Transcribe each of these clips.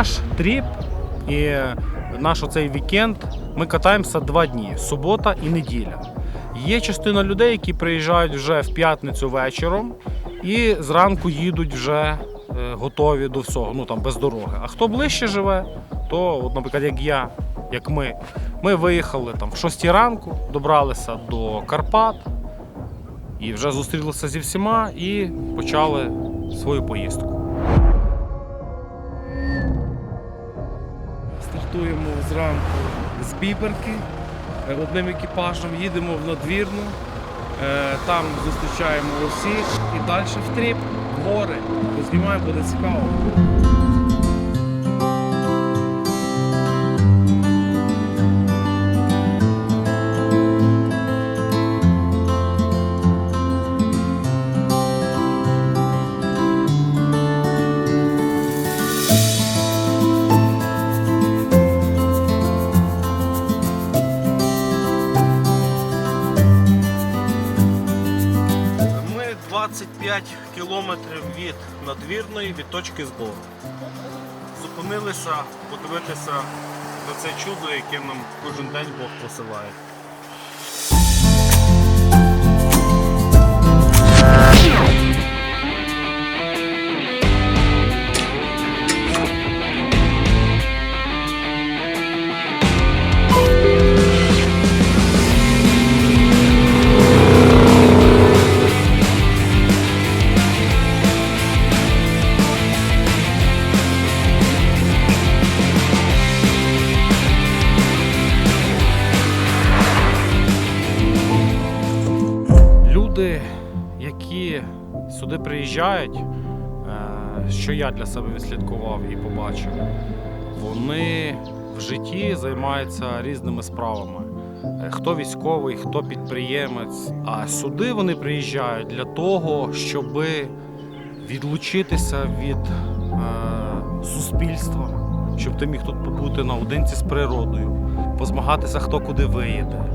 наш тріп і наш оцей вікенд ми катаємося два дні субота і неділя. Є частина людей, які приїжджають вже в п'ятницю вечором і зранку їдуть вже е, готові до всього, ну там без дороги. А хто ближче живе, то, от, наприклад, як я, як ми, ми виїхали там в 6 ранку, добралися до Карпат і вже зустрілися зі всіма і почали свою поїздку. Стартуємо зранку з Біберки е, одним екіпажем, їдемо в надвірну, е, там зустрічаємо усіх і далі в тріп, в гори. Познімаємо, буде цікаво. 25 кілометрів від надвірної, від точки збору. Зупинилися подивитися на це чудо, яке нам кожен день Бог посилає. Люди, які сюди приїжджають, е, що я для себе відслідкував і побачив, вони в житті займаються різними справами. Е, Хто військовий, хто підприємець. А сюди вони приїжджають для того, щоб відлучитися від е, суспільства, щоб ти міг тут побути наодинці з природою, позмагатися, хто куди виїде.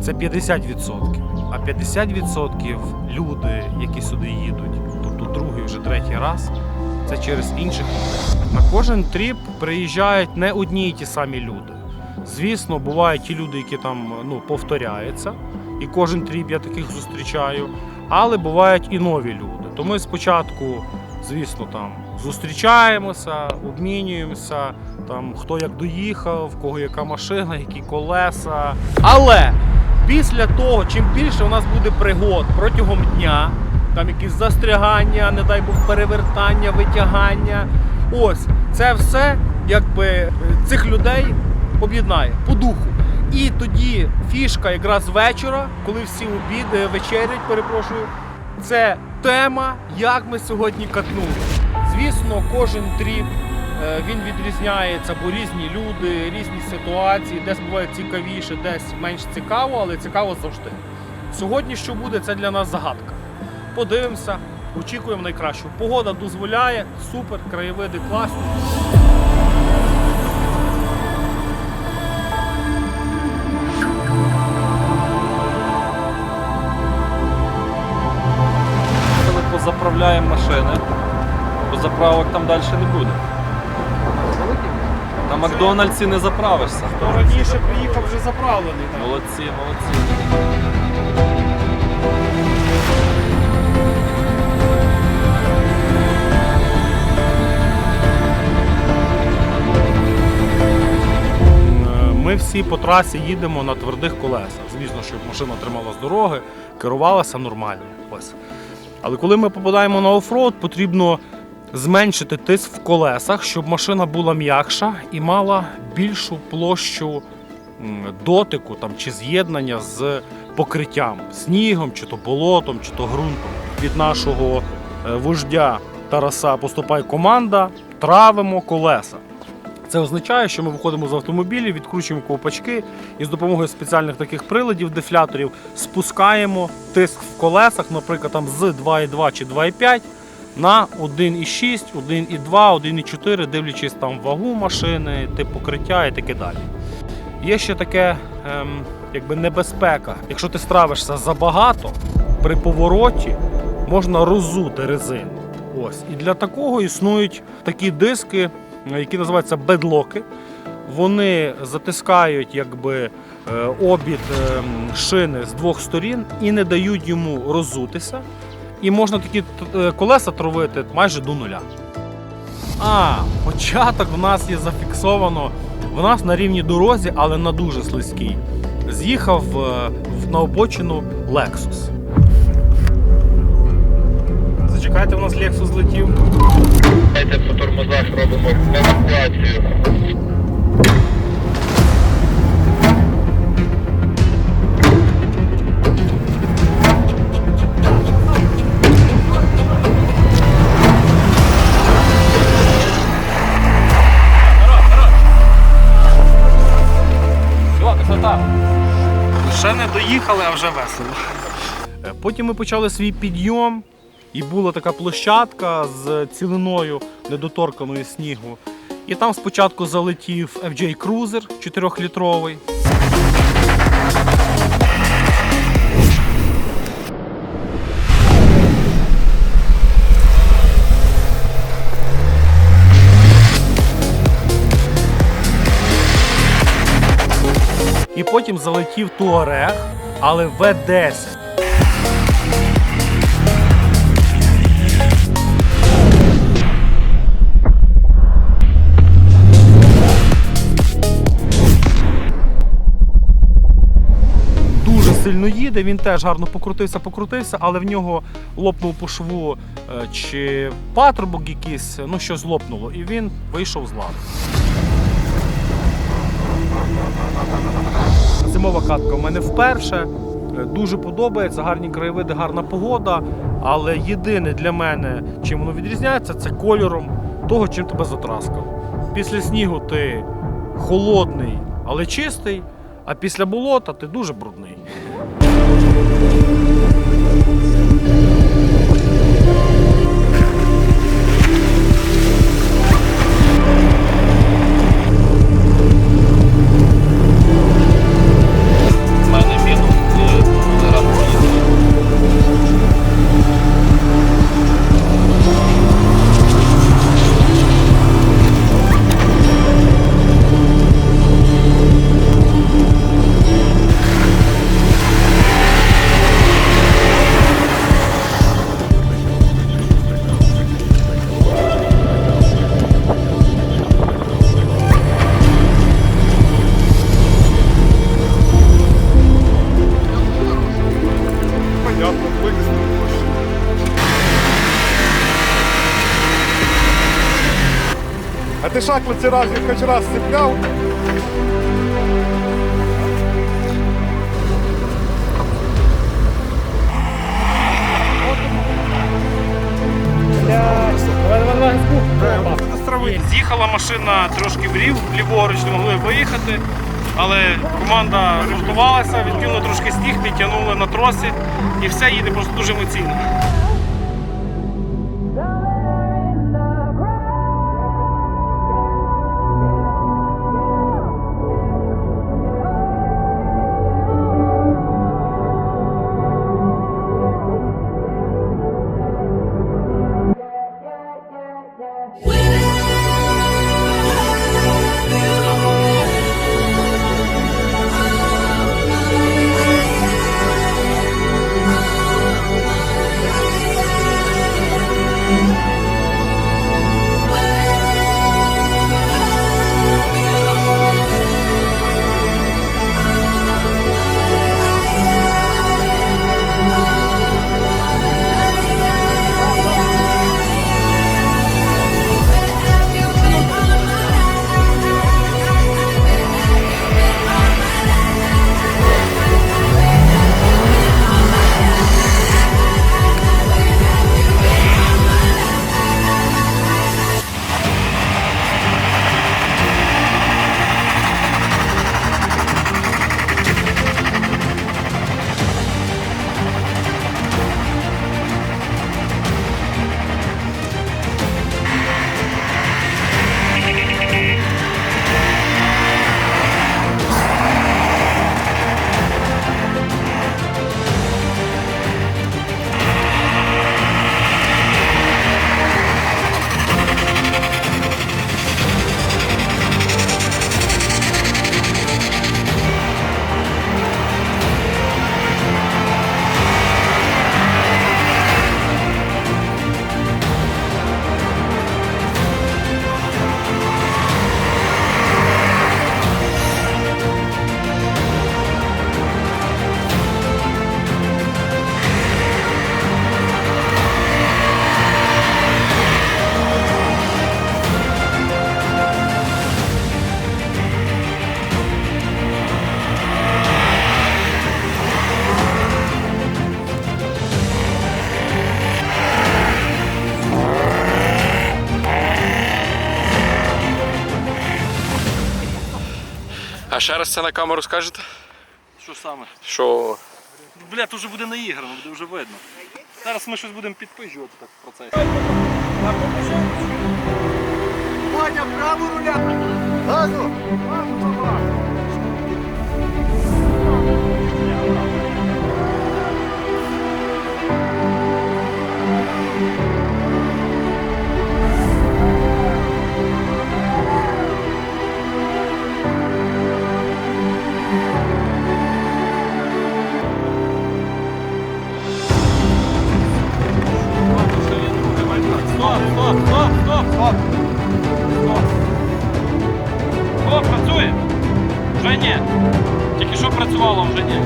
Це 50%. А 50% люди, які сюди їдуть, тобто другий вже третій раз, це через інших. На кожен тріп приїжджають не одні й ті самі люди. Звісно, бувають ті люди, які там ну, повторяються, і кожен тріп я таких зустрічаю. Але бувають і нові люди. То ми спочатку, звісно, там зустрічаємося, обмінюємося, там хто як доїхав, в кого яка машина, які колеса. Але після того, чим більше у нас буде пригод протягом дня, там якісь застрягання, не дай Бог, перевертання, витягання. Ось це все якби е, цих людей об'єднає по духу. І тоді фішка якраз вечора, коли всі обід е, вечерять, перепрошую, це тема, як ми сьогодні катнули. Звісно, кожен тріп він відрізняється, бо різні люди, різні ситуації, десь буває цікавіше, десь менш цікаво, але цікаво завжди. Сьогодні що буде, це для нас загадка. Подивимося, очікуємо найкращого. Погода дозволяє, супер, краєвиди класні. Коли позаправляємо машини, бо заправок там далі не буде. На Макдональдсі не заправишся. Хто раніше приїхав вже заправлений. Так. Молодці, молодці. Ми всі по трасі їдемо на твердих колесах. Звісно, щоб машина тримала з дороги, керувалася нормально. Ось. Але коли ми попадаємо на оффроуд, потрібно зменшити тиск в колесах, щоб машина була м'якша і мала більшу площу дотику там, чи з'єднання з покриттям, снігом, чи то болотом, чи то ґрунтом. Від нашого е, вождя Тараса поступає команда, травимо колеса. Це означає, що ми виходимо з автомобілів, відкручуємо ковпачки і з допомогою спеціальних таких приладів, дефляторів, спускаємо тиск в колесах, наприклад, там з 2,2 чи 2,5 на 1,6, 1,2, 1,4, дивлячись там вагу машини, тип покриття і таке далі. Є ще таке ем, якби небезпека. Якщо ти стравишся забагато, при повороті можна роззути резину. Ось. І для такого існують такі диски, які називаються бедлоки. Вони затискають якби, е, обід ем, шини з двох сторін і не дають йому роззутися. І можна такі е, колеса тровити майже до нуля. А, початок в нас є зафіксовано. В нас на рівні дорозі, але на дуже слизькій. З'їхав е, на обочину Lexus. Зачекайте, в нас Lexus злетів. По тормозах робимо евакуацію. Не доїхали, а вже весело. Е, Потім ми почали свій підйом, і була така площадка з цілиною недоторканої снігу. І там спочатку залетів FJ Cruiser 4-літровий. І потім залетів Туарег, але В10. Дуже сильно їде, він теж гарно покрутився, покрутився, але в нього лопнув по шву е, чи патрубок якийсь, ну щось лопнуло, і він вийшов з ладу. Зимова катка у мене вперше. Е, Дуже подобається, гарні краєвиди, гарна погода. Але єдине для мене, чим воно відрізняється, це кольором того, чим тебе затраскав. Після снігу ти холодний, але чистий, а після болота ти дуже брудний. Шаклиці разів хоч раз цепляв? З'їхала машина трошки в рів, ліворуч не могли виїхати, але команда згуртувалася, відкинули трошки сніг, підтягнули на тросі і все їде просто дуже емоційно. А ще раз це на камеру скажете? Що саме? Що Бля, тут вже буде наіграно, буде вже видно. Зараз ми щось будемо підпижувати так в процесі. Стоп, стоп, стоп, стоп, стоп. Стоп. Працює. Вже ні. Тільки що працювало, вже ні.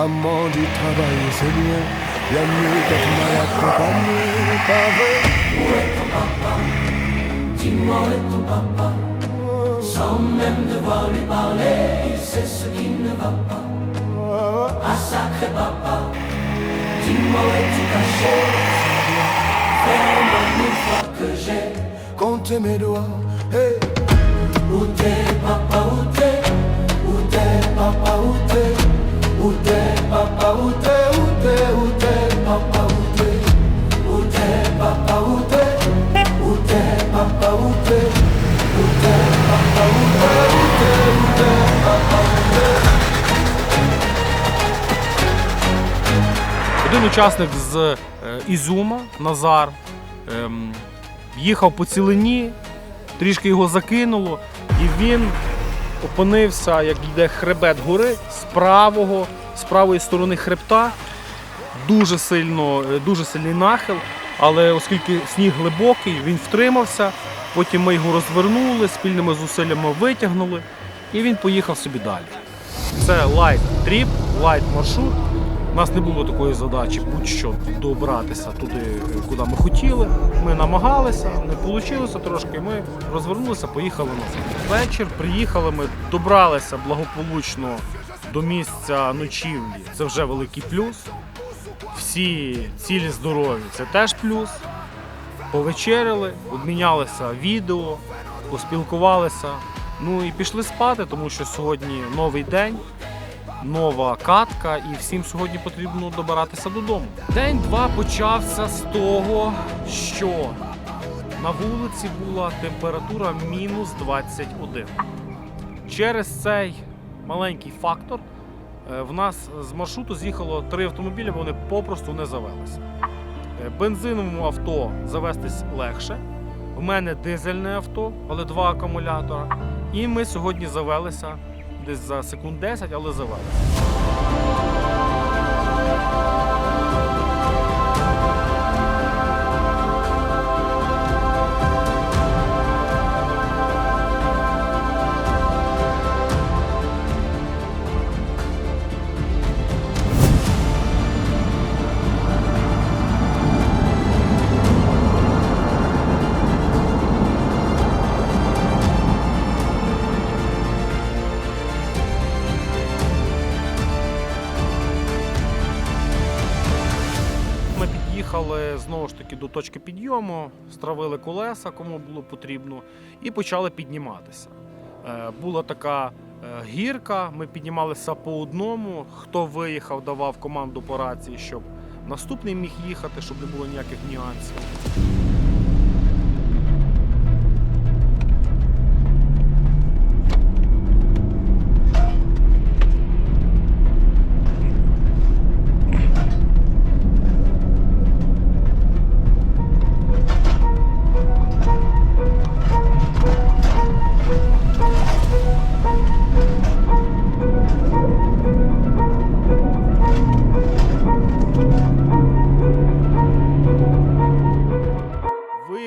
Maman du travail, c'est bien. Bien mieux d'être mal accompagné par eux. Où est ton papa Dis-moi où est ton papa Sans même devoir lui parler, c'est ce qui ne va pas. Ah sacré papa, dis-moi où es-tu caché Ferme une fois que j'ai compté mes doigts. Hey. Où t'es papa? T'es, où t'es, papa, Où t'es, papa, Où t'es, papa, Où t'es, papa, papa, où t'es Один учасник з е, Ізюма, Назар, ем, їхав по цілині, трішки його закинуло, і він опинився, як йде хребет гори, з правого, з правої сторони хребта. Дуже сильно, е, дуже сильний нахил, але оскільки сніг глибокий, він втримався. Потім ми його розвернули, спільними зусиллями витягнули, і він поїхав собі далі. Це лайт тріп, лайт маршрут. У нас не було такої задачі будь-що добратися туди, куди ми хотіли. Ми намагалися, не вийшло трошки. Ми розвернулися, поїхали назад. Вечір приїхали, ми добралися благополучно до місця ночівлі. Це вже великий плюс. Всі цілі здорові, це теж плюс. Повечеряли, обмінялися відео, поспілкувалися. Ну і пішли спати, тому що сьогодні новий день нова катка, і всім сьогодні потрібно добиратися додому. День два почався з того, що на вулиці була температура мінус 21. Через цей маленький фактор е, в нас з маршруту з'їхало три автомобілі, бо вони попросту не завелися. Е, Бензиновому авто завестись легше. У мене дизельне авто, але два акумулятора. І ми сьогодні завелися десь за секунд 10, але завелися. Ми під'їхали знову ж таки до точки підйому, стравили колеса, кому було потрібно, і почали підніматися. Е, Була така е, гірка, ми піднімалися по одному. Хто виїхав, давав команду по рації, щоб наступний міг їхати, щоб не було ніяких нюансів.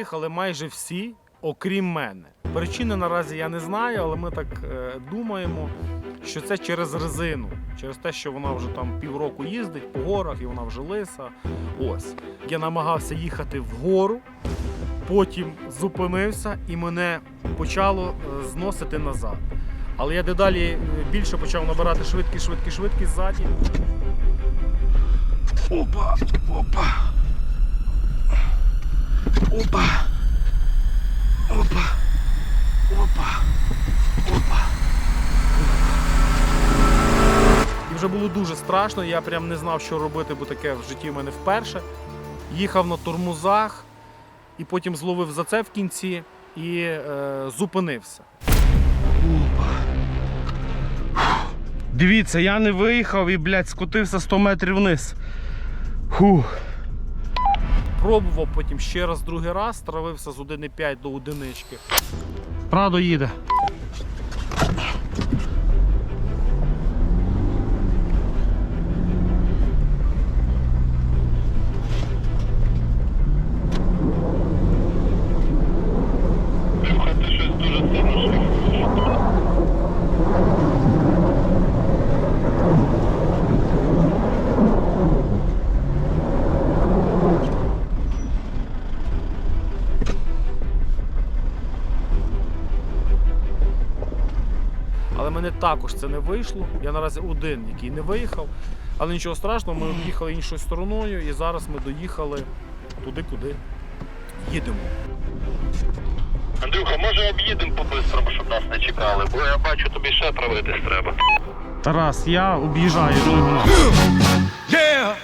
Виїхали майже всі, окрім мене. Причини наразі я не знаю, але ми так е, думаємо, що це через резину, через те, що вона вже там півроку їздить по горах і вона вже лиса. Ось. Я намагався їхати вгору, потім зупинився і мене почало е, зносити назад. Але я дедалі е, більше почав набирати швидкість, швидкість, швидкість ззаді. Опа, опа. Опа. Опа. Опа. Опа. І вже було дуже страшно, я прям не знав, що робити, бо таке в житті в мене вперше. Їхав на тормозах і потім зловив за це в кінці і е, зупинився. Дивіться, я не виїхав і, блядь, скотився 100 метрів вниз. Фух. Пробував потім ще раз, другий раз, травився з 1,5 до одинички. Прадо їде. Також це не вийшло. Я наразі один, який не виїхав. Але нічого страшного, ми об'їхали іншою стороною і зараз ми доїхали туди, куди їдемо. Андрюха, може об'їдемо по-бистрому, щоб нас не чекали, бо я бачу, тобі ще травитись треба. Тарас, я об'їжджаю. Yeah.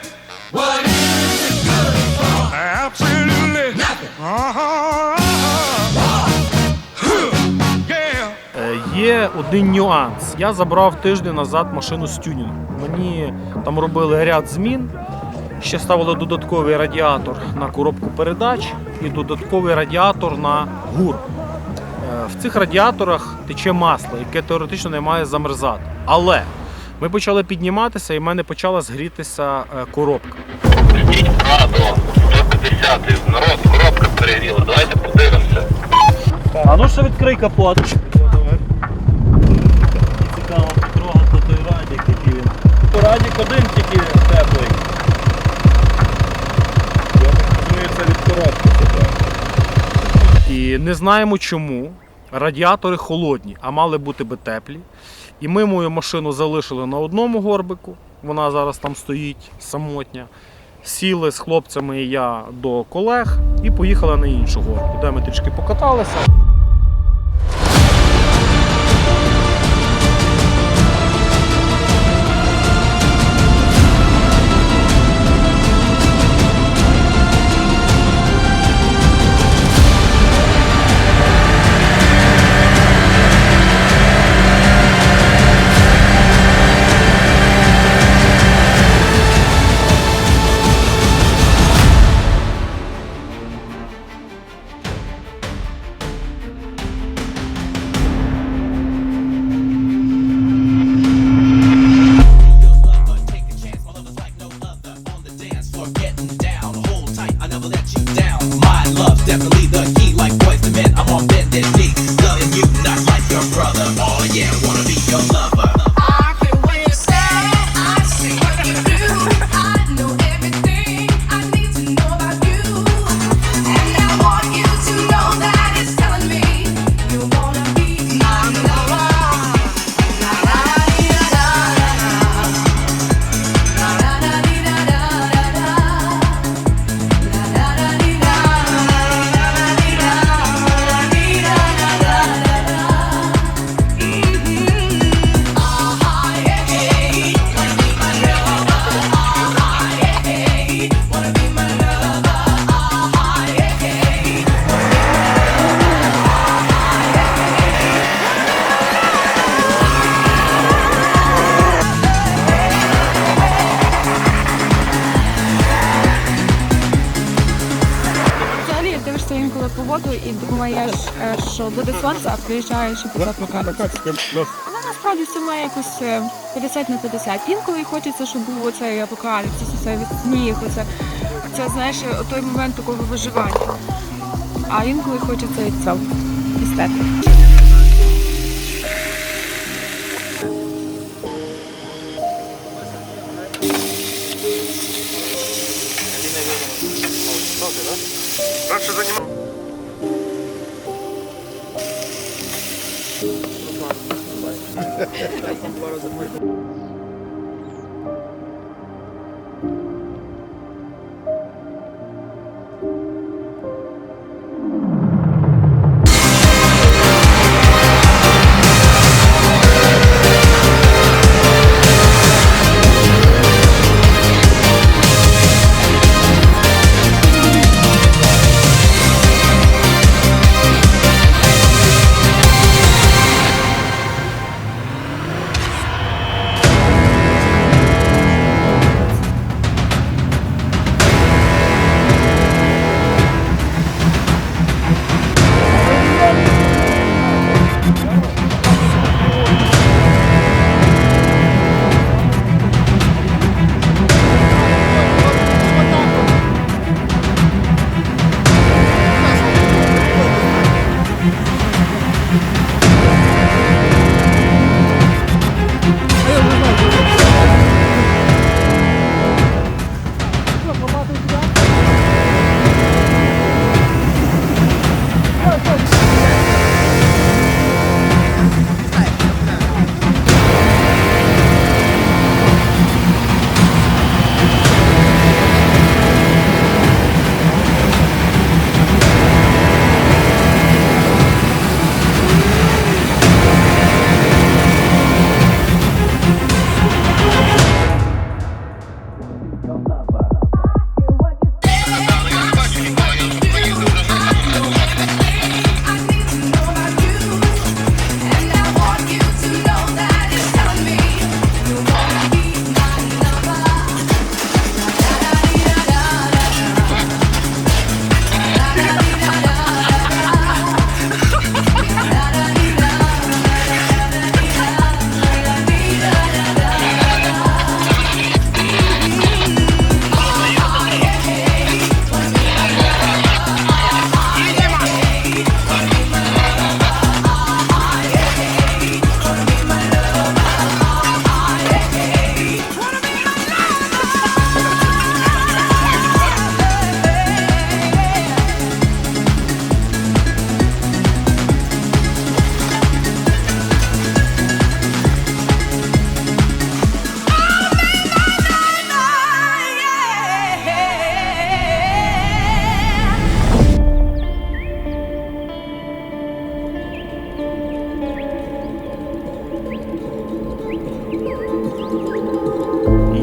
Absolutely. Uh-huh. Є один нюанс. Я забрав тиждень назад машину з тюнінгу. Мені там робили ряд змін. Ще ставили додатковий радіатор на коробку передач і додатковий радіатор на гур. Е, В цих радіаторах тече масло, яке теоретично не має замерзати. Але ми почали підніматися, і в мене почала згрітися е, коробка. Прадо, 150 народ, коробка перегріла, давайте подивимося. А ну ще відкрий капот. Радік один тільки теплий. Я так розумію, це від коробки. І не знаємо чому. Радіатори холодні, а мали бути би теплі. І ми мою машину залишили на одному горбику. Вона зараз там стоїть самотня. Сіли з хлопцями і я до колег і поїхали на іншу горку, де ми трішки покаталися. Сонце, а і тебе покажуть. Але насправді це має якось е, 50 на 50. Інколи хочеться, щоб був оцей апокаліпсис, оцей сніг, оце, це знаєш, той момент такого виживання. А інколи хочеться і цього естетики. I Спасибо.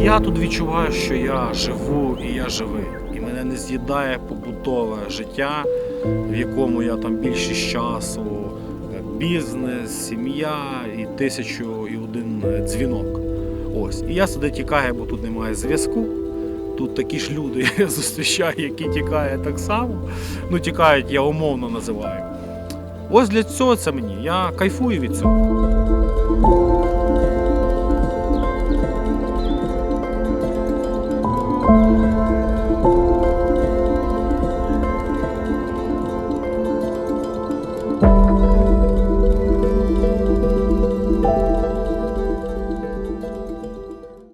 Я тут відчуваю, що я живу і я живий. І мене не з'їдає побутове життя, в якому я там більшість часу, е, бізнес, сім'я і тисячу і один е, дзвінок. Ось. І я сюди тікаю, бо тут немає зв'язку. Тут такі ж люди я зустрічаю, які тікають так само. Ну, тікають, я умовно називаю. Ось для цього це мені. Я кайфую від цього.